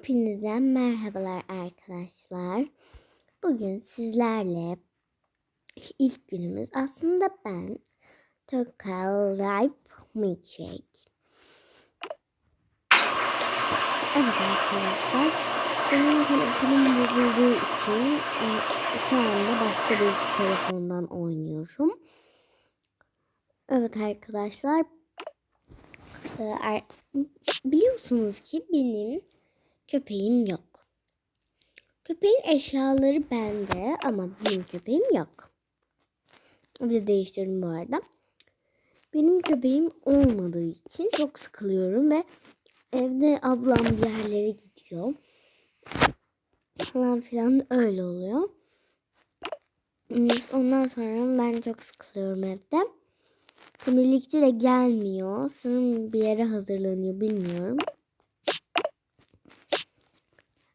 Hepinize merhabalar arkadaşlar. Bugün sizlerle ilk günümüz. Aslında ben Toka Life Milkshake. Evet arkadaşlar. Benim telefonum bozulduğu için e, şu anda başka bir telefondan oynuyorum. Evet arkadaşlar. e, Biliyorsunuz ki benim köpeğim yok. Köpeğin eşyaları bende ama benim köpeğim yok. Bir de değiştirdim bu arada. Benim köpeğim olmadığı için çok sıkılıyorum ve evde ablam bir yerlere gidiyor. Falan filan öyle oluyor. Ondan sonra ben çok sıkılıyorum evde. Birlikte de gelmiyor. Sanırım bir yere hazırlanıyor bilmiyorum.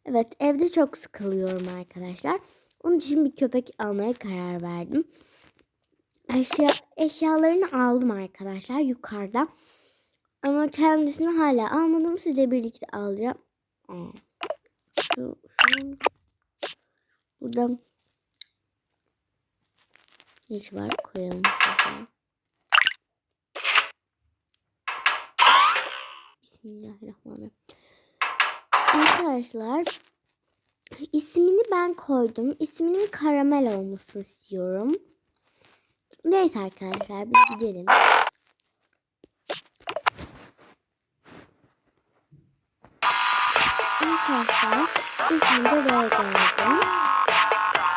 Evet evde çok sıkılıyorum arkadaşlar. Onun için bir köpek almaya karar verdim. Eşya, eşyalarını aldım arkadaşlar yukarıda. Ama kendisini hala almadım. Sizle birlikte alacağım. Aa, Şu, şu, burada hiç var koyalım. Bismillahirrahmanirrahim. Arkadaşlar ismini ben koydum. İsminin karamel olmasını istiyorum. Neyse arkadaşlar biz gidelim. Arkadaşlar önce buraya geldim.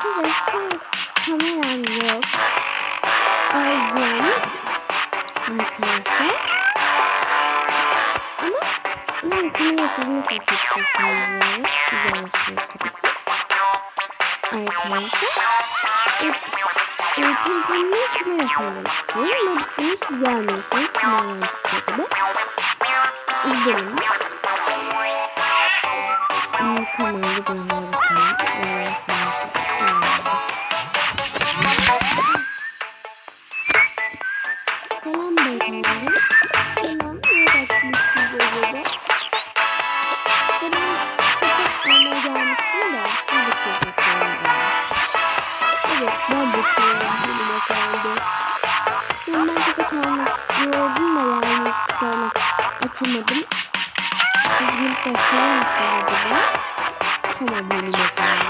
Şimdi şu kameram yok. Aldım. Arkadaşlar. Ama kamerasız nasıl çekeceğim bilmiyorum. Görüyorsunuz tabii ki. Arkadaşlar. Telefonun kamerasını istiyorum ama bunu siz görmüyorsunuz. Kameram çıkıyor gibi. İzleyelim. Hmm, Kamerayı görmeye Ben köpek almak istiyordum da yani sonra açamadım. Bir bakar mısınız acaba? Tamam benim efendim.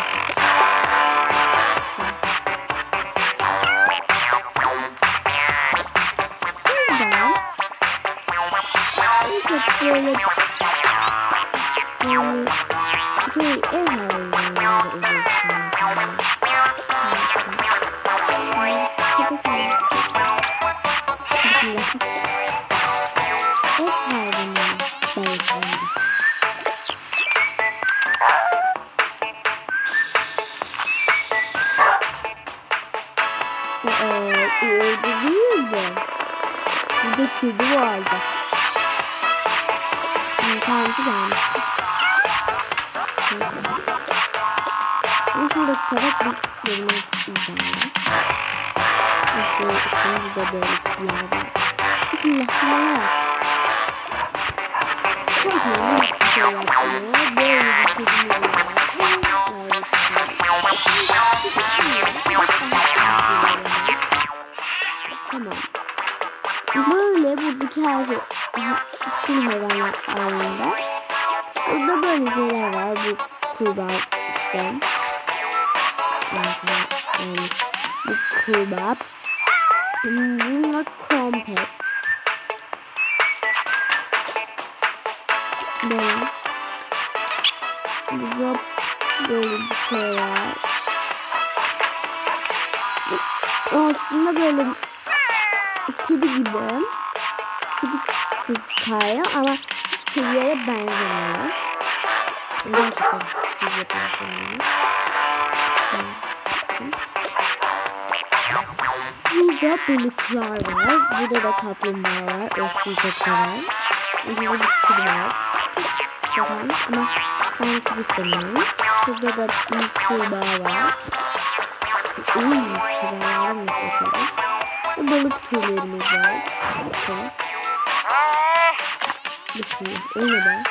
Böyle yani şey ev hayvanları Burada kedi vardı. Şimdi tanesi gelmiş. Ama şurada kabak bir yerine izleyelim. İşte ikimiz de böyle bir yerde. Bismillahirrahmanirrahim. Çok iyi bir şey yapıyor. Böyle bir kedimiz var. Kurbağa. Bununla kompet. Böyle. Burada böyle bir şey var. Aslında böyle kedi gibi. Kedi kız kaya ama hiç kediye benzemiyor. Gerçekten kediye benzemiyor. Burada balıklar var. Burada da kaplumbağa var. Özgürce var. Burada bir var. Tamam ama kedi istemiyorum. Burada da bir kurbağa var. Uy, kurbağalar mı bakalım. Balık türlerimiz var. Bakalım. Bismillah. Ne be?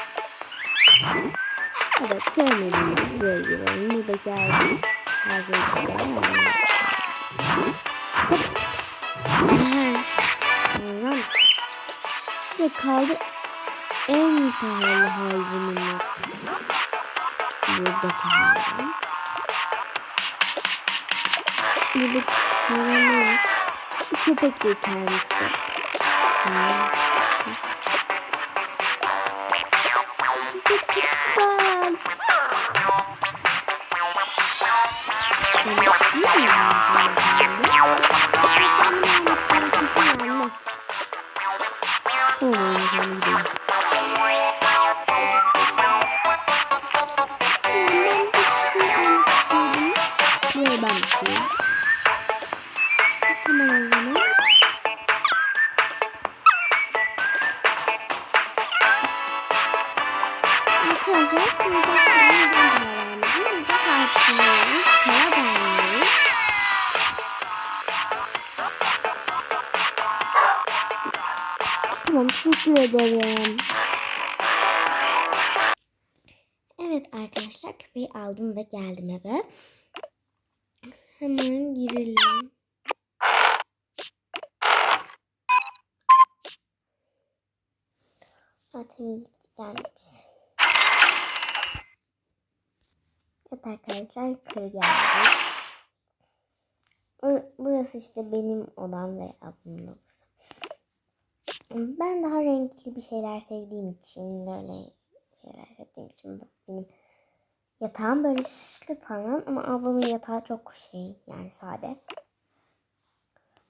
Evet sevmediğimiz buraya girelim. Buradaki her güzel. Hayvan. Ve kaldı en pahalı hayvanımız. Buradaki hayvan. Buradaki hayvanımız. Köpek de kendisi. Çok güzel. Arkadaşlar şimdi ben tartışmıyoruz. Kara bağlıyoruz. Tamam teşekkür ederim. Evet arkadaşlar köpeği aldım ve geldim eve. Hemen girelim. Zaten gelmiş. Evet arkadaşlar geldik. Bur- Burası işte benim odam ve ablamın odası. Ben daha renkli bir şeyler sevdiğim için böyle şeyler sevdiğim için benim yatağım böyle süslü falan ama ablamın yatağı çok şey yani sade.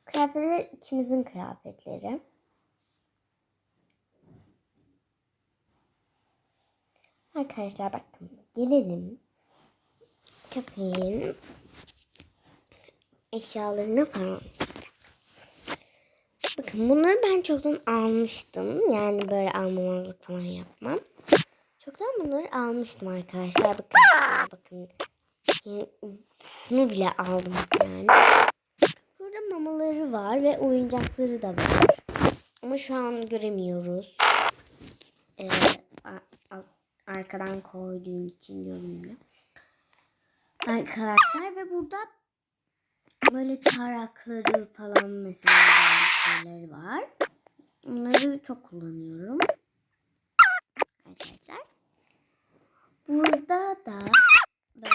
Kıyafetler ikimizin kıyafetleri. Arkadaşlar bakın gelelim köpeğin eşyalarına falan. Bakın bunları ben çoktan almıştım. Yani böyle almamazlık falan yapmam. Çoktan bunları almıştım arkadaşlar. Bakın bakın. Bunu bile aldım yani. Burada mamaları var ve oyuncakları da var. Ama şu an göremiyoruz. Ee, arkadan koyduğum için görünmüyor. Arkadaşlar ve burada böyle tarakları falan mesela şeyleri var. Onları çok kullanıyorum. Arkadaşlar. Burada da böyle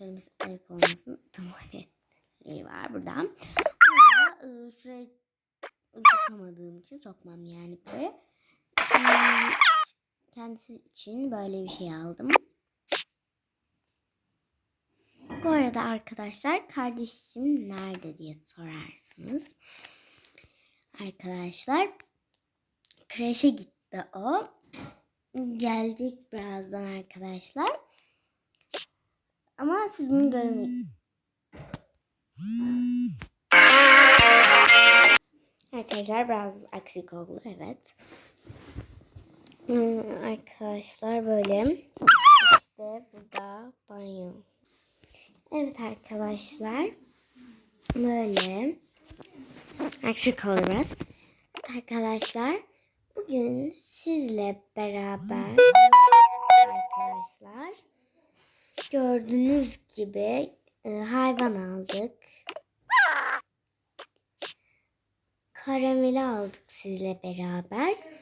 böyle ayıp olmasın tuvaletleri var buradan. Burada e, şuraya sokamadığım için sokmam yani buraya. Kendisi için böyle bir şey aldım. Bu arada arkadaşlar kardeşim nerede diye sorarsınız. Arkadaşlar kreşe gitti o. Gelecek birazdan arkadaşlar. Ama siz bunu görmeyin. Arkadaşlar biraz aksik oldu evet. Hmm, Arkadaşlar böyle işte burada banyo. Evet arkadaşlar. Böyle. Aksik oldu biraz. Arkadaşlar. Bugün sizle beraber arkadaşlar gördüğünüz gibi e, hayvan aldık. Karameli aldık sizle beraber.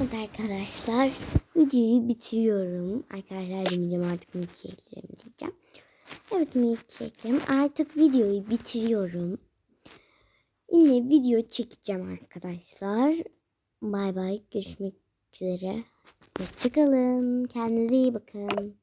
Evet arkadaşlar videoyu bitiriyorum. Arkadaşlar demeyeceğim artık milkshakelerim diyeceğim. Evet milkshakelerim artık videoyu bitiriyorum. Yine video çekeceğim arkadaşlar. Bay bay görüşmek üzere. Hoşçakalın. Kendinize iyi bakın.